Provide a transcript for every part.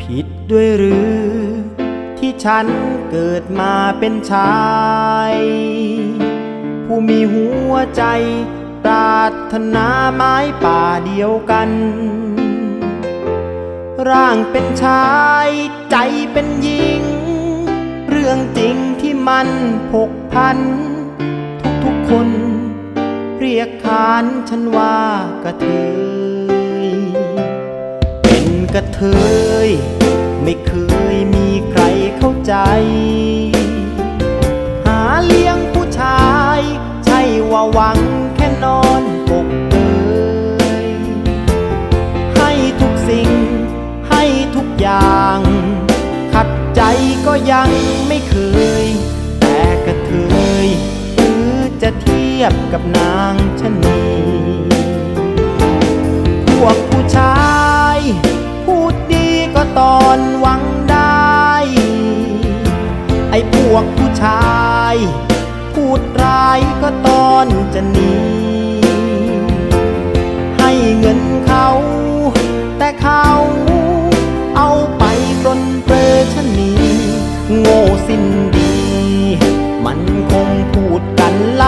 ผิดด้วยหรือ ที่ฉันเกิดมาเป็นชาย ผู้มีหัวใจปรารถนาไม้ป่าเดียวกัน ร่างเป็นชายใจเป็นหญิง เรื่องจริงที่มันผกพัน ทุกๆคน เรียกขานฉันว่ากระเทย เป็นกระเทย ไม่เคยมีใครเข้าใจ หาเลี้ยงผู้ชาย ใช่ว่าหวัง บกับนางชะนี พวกผู้ชาย พูดดีก็ตอนหวังได้ ไอ้พวกผู้ชาย พูดร้ายก็ตอนจะหนี ให้เงินเขา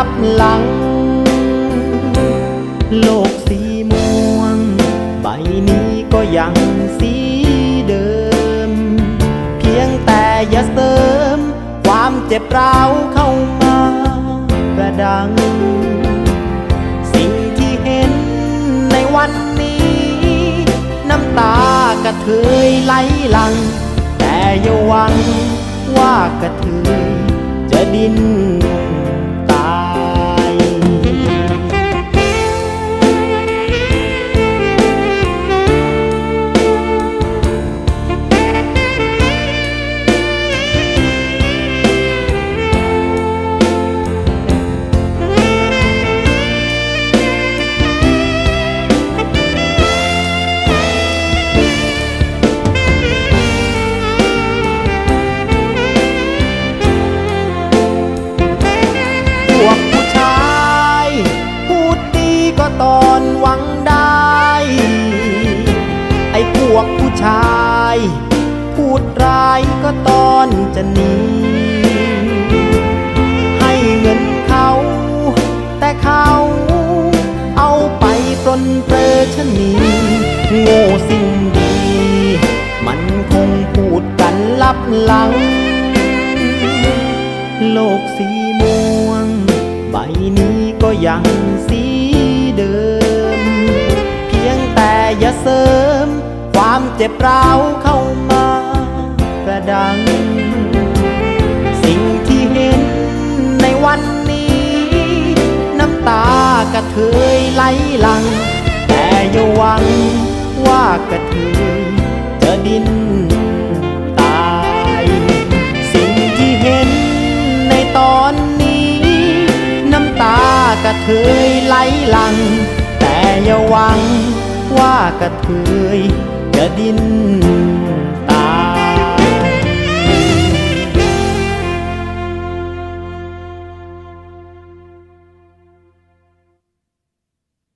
ลับหลัง โลกสีม่วง ใบนี้ก็ยังสีเดิม เพียงแต่อย่าเสริม ความเจ็บร้าวเข้ามากระดัง สิ่งที่เห็นในวันนี้ น้ำตากระเทยไหลหลัง แต่อย่าหวังว่ากระเทยจะดิ้น ดร้ายก็ตอนจะหนีให้เงินเขา แต่เขาเอาไปปลนเปลือชนีโง่สิ้นดี มันคงพูดกันลับหลัง โลกสีม่วง ใบนี้ก็ยังสีเดิม เพียงแต่อย่าเสริม ความเจ็บร้าวเขา ระดัง สิ่งที่เห็นในวันนี้ น้ำตากระเทยไหลหลัง แต่อย่าหวังว่ากระเทยจะดิ้นตาย สิ่งที่เห็นในตอนนี้ น้ำตากระเทยไหลหลัง แต่อย่าหวังว่ากระเทยจะดิ้น